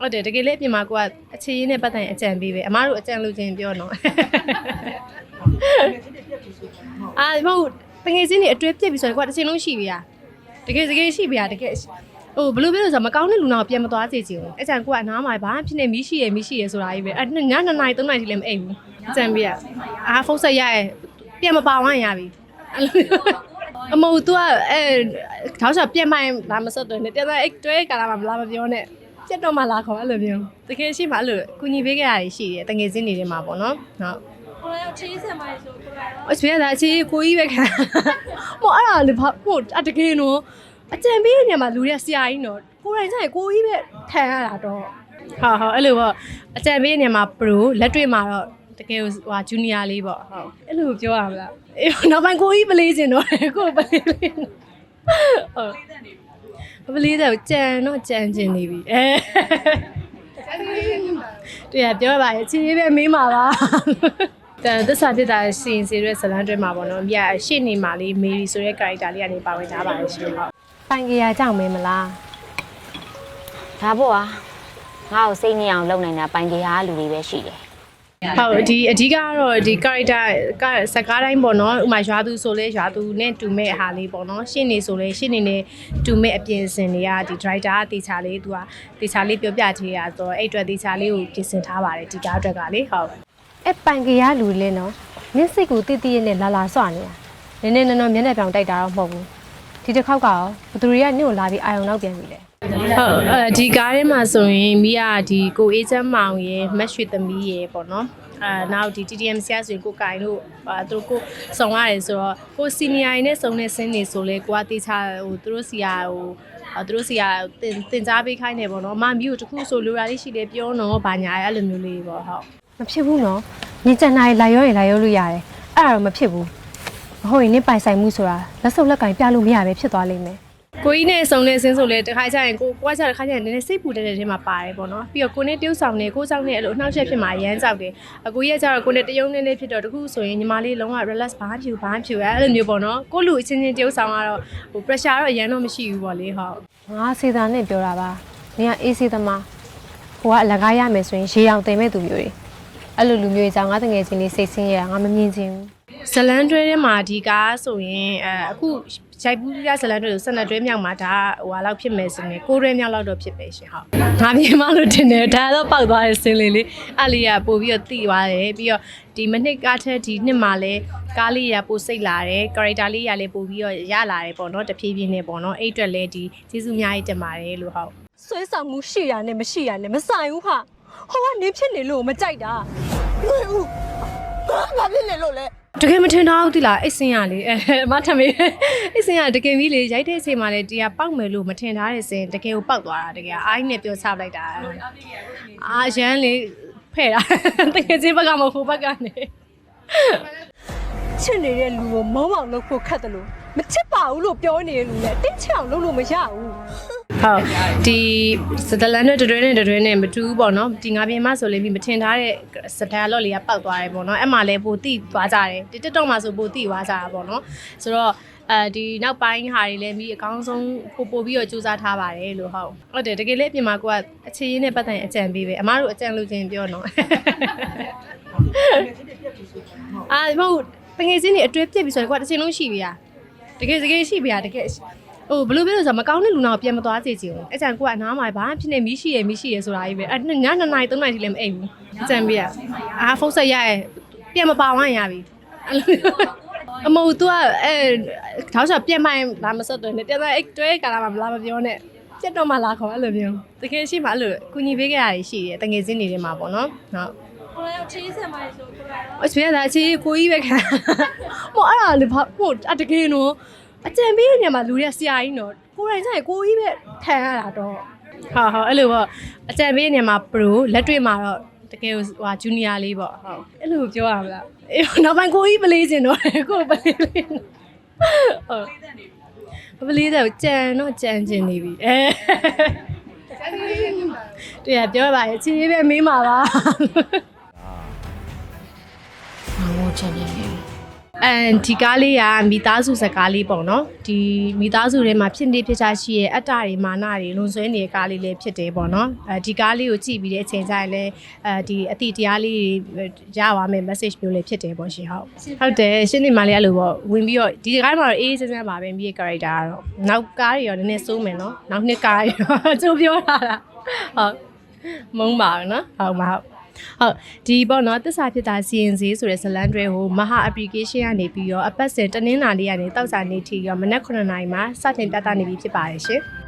ဟုတ်တယ်တကယ်လည်းအပြင်မှာကိုကအခြေရင်းနဲ့ပတ်သက်ရင်အကြံပေးပဲအမတို့အကြံလိုချင်ပြောတော့အာမဟုတ်တကယ်စင်းနေအတွဲပြက်ပြီးဆိုရင်ကိုကတစ်ချိန်လုံးရှိပြီလားတကယ်တကယ်ရှိပြီလားတကယ်ဟိုဘလို့ပြောလို့ဆိုမကောင်းတဲ့လူနာကိုပြန်မသွားစေချင်ဘူးအကြံကိုကအနားမှာဘာဖြစ်နေမိရှိရမိရှိရဆိုတာကြီးပဲအဲ့ည2နာရီ3နာရီထိလည်းမအိပ်ဘူးအကြံပေးရအာဖုန်းဆက်ရရဲ့ပြန်မပါဝမ်းရပြီအဲ့လိုအမဟုတ် तू အဲထောက်ချက်ပြန်မိုင်လာမဆက်တယ်နဲ့ပြန်လာအဲ့တွဲကာလာမှာမလာမပြောနဲ့ ပြတ်တော့မှလာခေါ်အဲ့လိုမျိုးတကယ်ရှိမှအဲ့လိုကုညီပေးခဲ့ရရှိတယ်တကယ်ချင်းနေတယ်မှာပေါ့နော်ဟုတ်ကိုယ်ရောချေးစံမိုင်းဆိုကိုယ်ရောအချွေးတာချီကိုကြီးပဲခံဟိုအဲ့ဒါလေဘာဟိုအတကယ်နော်အကြံပေးတဲ့နေရာမှာလူတွေကဆရာကြီးနော်ကိုယ်တိုင်ဆိုင်ကိုကြီးပဲခံရတာတော့ဟာဟာအဲ့လိုပေါ့အကြံပေးတဲ့နေရာမှာ pro လက်တွေ့မှာတော့တကယ်ဟိုဂျူနီယာလေးပေါ့ဟုတ်အဲ့လိုပြောရမလားအေးနောက်ပိုင်းကိုကြီးပလေးစင်တော့ကိုယ်ပလေးလေးဟုတ် ပလေးတဲ့ကြံတော့ကြံကျင်နေပြီအဲတရားပြောပါရဲ့ချီးပဲမေးမှာပါတန်သစ္စာဖြစ်တာစီရင်စီရဲဇလန်တွဲမှာပေါ့နော်မြတ်ရှေ့နေမှာလေးမေရီဆိုတဲ့ character လေးကနေပါဝင်ထားပါတယ်ရှင်ဟုတ်ပိုင်ကြရာကြောင့်မင်းမလားဒါပေါ့อ่ะငါ့ကိုစိတ်ညစ်အောင်လုပ်နိုင်တာပိုင်ကြရာလူတွေပဲရှိတယ် ဟုတ်ဒီအဓိကကတော့ဒီ character ကစကားတိုင်းပေါ့နော်ဥမာရွာသူဆိုလဲရွာသူနဲ့တူမဲ့အဟာလေးပေါ့နော်ရှင်းနေဆိုလဲရှင်းနေနဲ့တူမဲ့အပြင်စင်တွေကဒီ driver ကတေချာလေးသူကတေချာလေးပြောပြသေးရဆိုတော့အဲ့အတွက်တေချာလေးကိုပြင်ဆင်ထားပါတယ်ဒီကားအတွက်ကလေဟုတ်အဲ့ပိုင်ကြရာလူတွေလဲနော်နင်းစိတ်ကိုတိတိရဲ့နဲ့လာလာစွနေတာနည်းနည်းနော်နော်မျက်နှာပြောင်တိုက်တာတော့မဟုတ်ဘူးဒီတစ်ခေါက်ကရောဘသူတွေကနင့်ကိုလာပြီးအာယုံနောက်ပြန်ပြီလေ ဟုတ်အဲဒီကားထဲမှာဆိုရင်မိကဒီကိုအေးချမ်းမောင်ရယ်မက်ရွှေသမီးရယ်ပေါ့နော်အာနောက်ဒီ TTM ဆရာဆိုရင်ကိုကိုင်တို့အာသူတို့ကိုစုံရတယ်ဆိုတော့ကိုစီနီယာရင်းနဲ့စုံတဲ့ဆင်းနေဆိုလဲကိုကတေချာဟိုသူတို့စီယာဟိုအာသူတို့စီယာတင်တင်ကြားပေးခိုင်းနေပေါ့နော်အမမျိုးတခုဆိုလိုရာလေးရှိတယ်ပြောနော်ဘာညာအဲ့လိုမျိုးလေးပေါ့ဟုတ်မဖြစ်ဘူးနော်ညီကျန်နိုင်လာရောရင်လာရောလို့ရတယ်အဲ့ဒါတော့မဖြစ်ဘူးမဟုတ်ရင်နင့်ပိုင်ဆိုင်မှုဆိုတာလက်စုပ်လက်ကင်ပြလို့မရပဲဖြစ်သွားလိမ့်မယ် ကိုကြီးနဲ့စုံတဲ့ဆင်းဆိုလဲတခါကျရင်ကိုကိုကကျတခါကျရင်နည်းနည်းစိတ်ပူတဲ့တဲ့ထဲမှာပါတယ်ပေါ့နော်ပြီးတော့ကိုနဲ့တယောက်ဆောင်နေကိုဆောင်နေအဲ့လိုအနှောက်အယှက်ဖြစ်မှာရမ်းကြောက်တယ်အကိုကြီးကကျတော့ကိုနဲ့တယုံနေလေးဖြစ်တော့တခုဆိုရင်ညီမလေးလုံးဝ relax ဘာမှဖြူဘာမှဖြူအဲ့လိုမျိုးပေါ့နော်ကိုလူအချင်းချင်းတယောက်ဆောင်ကတော့ဟို pressure တော့အရန်တော့မရှိဘူးပေါ့လေဟုတ်ငါစေတာနဲ့ပြောတာပါနင်ကအေးစေသမားဟိုကအလကားရမယ်ဆိုရင်ရေအောင်တင်မဲ့သူမျိုးတွေအဲ့လိုလူမျိုးတွေကြောင့်ငါတငယ်ချင်းလေးစိတ်ဆင်းရတာငါမမြင်ချင်ဘူး ဇလန်တွဲထဲမှာဒီကားဆိုရင်အဲအခုရိုက်ဘူးပြဇလန်တွဲဆို12တွဲမြောက်မှာဒါဟိုဟာလောက်ဖြစ်မယ်ဆိုရင်9တွဲမြောက်လောက်တော့ဖြစ်ပဲရှင်ဟုတ်ငါပြေမလို့တင်တယ်ဒါတော့ပေါက်သွားတဲ့စင်းလေးလေးအဲ့လေးကပို့ပြီးတော့တိသွားတယ်ပြီးတော့ဒီမနစ်ကားထက်ဒီနှစ်မှာလဲကားလေးရပို့စိတ်လာတယ် character လေးရလဲပို့ပြီးတော့ရလာတယ်ပေါ့နော်တဖြည်းဖြည်းနဲ့ပေါ့နော်အဲ့အတွက်လဲဒီကျေးဇူးအများကြီးတင်ပါတယ်လို့ဟုတ်ဆွဲဆောင်မှုရှိရနဲ့မရှိရနဲ့မဆိုင်ဘူးဟာဟိုကနေဖြစ်နေလို့မကြိုက်တာလွယ်ဦးဘာဘာဖြစ်နေလို့လဲ တကယ်မထင်တော့ဘူးတိလားအိတ်စင်ရလေအဲအမထမေးအိတ်စင်ရတကယ်ကြီးလေရိုက်တဲ့အချိန်မှာလေတရားပေါက်မယ်လို့မထင်ထားတဲ့စင်တကယ်ကိုပေါက်သွားတာတကယ်အိုင်းနဲ့ပြောချလိုက်တာအာရန်လေဖဲ့တာတကယ်ချင်းဘက်ကမဟုတ်ဘက်ကနေချစ်နေတဲ့လူကိုမောင်းအောင်လုပ်ဖို့ခက်တယ်လို့မချစ်ပါဘူးလို့ပြောနေတဲ့လူနဲ့တင်းချအောင်လုပ်လို့မရဘူး ဟုတ်ဒီစတလန်နဲ့တတွဲနဲ့တတွဲနဲ့မတူဘူးပေါ့နော်ဒီငါပြင်မဆိုလိမ့်ပြီးမထင်ထားတဲ့စတန်လော့လေးကပောက်သွားတယ်ပေါ့နော်အဲ့မှာလဲပိုတိသွားကြတယ်ဒီ TikTok မှာဆိုပိုတိသွားကြတာပေါ့နော်ဆိုတော့အဲဒီနောက်ပိုင်းဟာတွေလည်းမိအကောင်းဆုံးပို့ပို့ပြီးတော့စူးစမ်းထားပါတယ်လို့ဟုတ်ဟုတ်တယ်တကယ်လည်းအပြင်မှာကိုကအခြေရင်းနဲ့ပတ်သက်အကြံပေးပဲအမတို့အကြံလို့ချင်းပြောနော်အာမဟုတ်ပငယ်စင်းနေအတွေ့ပြစ်ပြီဆိုရင်ကိုကတစ်ချိန်လုံးရှိပြီလားတကယ်တကယ်ရှိပြီလားတကယ် ဟိုဘယ်လိုပြောလို့ဆိုတော့မကောင်းတဲ့လူနာကိုပြန်မသွားစေချင်ဘူးအဲ့ကြံကိုကအနားမှာဘာဖြစ်နေမီးရှိရမီးရှိရဆိုတာကြီးပဲအဲ့ည2နာရီ3နာရီထိလည်းမအိပ်ဘူးအကြံပေးอ่ะအာဖုန်းဆက်ရရဲ့ပြန်မပါဝမ်းရပြီအဲ့လိုအမဟုတ် तू ကအဲထောက်ချပြန်မိုင်းလာမဆက်တော့နဲ့ပြန်သွားအဲ့တွဲကာလာမှာမလာမပြောနဲ့ပြတ်တော့မှလာခေါ်အဲ့လိုမျိုးတကယ်ရှိမှအဲ့လိုကုညီပေးခဲ့ရရှိတယ်တငယ်ချင်းနေထဲမှာပေါ့နော်ဟုတ် ကိုယ်ရောချေးစံမိုင်းဆိုကိုယ်ရော အချွေးတာချီကိုကြီးပဲခံဟိုအဲ့ဒါလေဘာဟိုအတကယ်နော် အကြံပေးတဲ့ညမှာလူတွေကဆရာကြီးနော်ကိုယ်တိုင်ဆိုင်ကိုကြီးပဲခံရတာတော့ဟာဟာအဲ့လိုပေါ့အကြံပေးတဲ့ညမှာ pro လက်တွေ့မှာတော့တကယ်ဟိုဂျူနီယာလေးပေါ့ဟုတ်အဲ့လိုပြောရမလားအေးနောက်ပိုင်းကိုကြီးပလေးစင်တော့ကိုပလေးလေးဟုတ်ပလေးတော့ကြံတော့ကြံကျင်နေပြီအဲတရားပြောပါရဲ့ချီပဲမေးမှာပါ ငါမို့ချင်နေတယ် အန်ဒီကားလေးကမိသားစုဇာတ်ကားလေးပေါ့နော်ဒီမိသားစုထဲမှာဖြစ်နေဖြစ်ချရှိရဲ့အတ္တတွေမာနတွေလွန်ဆွဲနေတဲ့ကားလေးလည်းဖြစ်တယ်ပေါ့နော်အဲဒီကားလေးကိုကြည့်ပြီးတဲ့အချိန်ကျရင်လည်းအဲဒီအတိတရားလေးတွေရပါမယ် message မျိုးလေးဖြစ်တယ်ပေါ့ရှင်ဟုတ်ဟုတ်တယ်ရှင်းနေမှလည်းအဲ့လိုပေါ့ဝင်ပြီးတော့ဒီကားမှာတော့အေးအေးချမ်းချမ်းပါပဲမိရဲ့ character ကတော့နောက်ကားတွေရောနည်းနည်းစိုးမယ်နော်နောက်နှစ်ကားတွေရောကျိုးပြောတာလားဟုတ်မုန်းပါဘူးနော်ဟုတ်ပါဟုတ် ဟုတ်ဒီပေါ့နော်တစ္ဆာဖြစ်တာစီရင်စေးဆိုတဲ့ဇလန်တွဲကိုမဟာ application ကနေပြီးတော့အပတ်စဉ်တနင်္လာနေ့ကနေတောက်စာနေ့ထိရောမနက်9:00နာရီမှာစတင်ပြသနေပြီဖြစ်ပါတယ်ရှင်။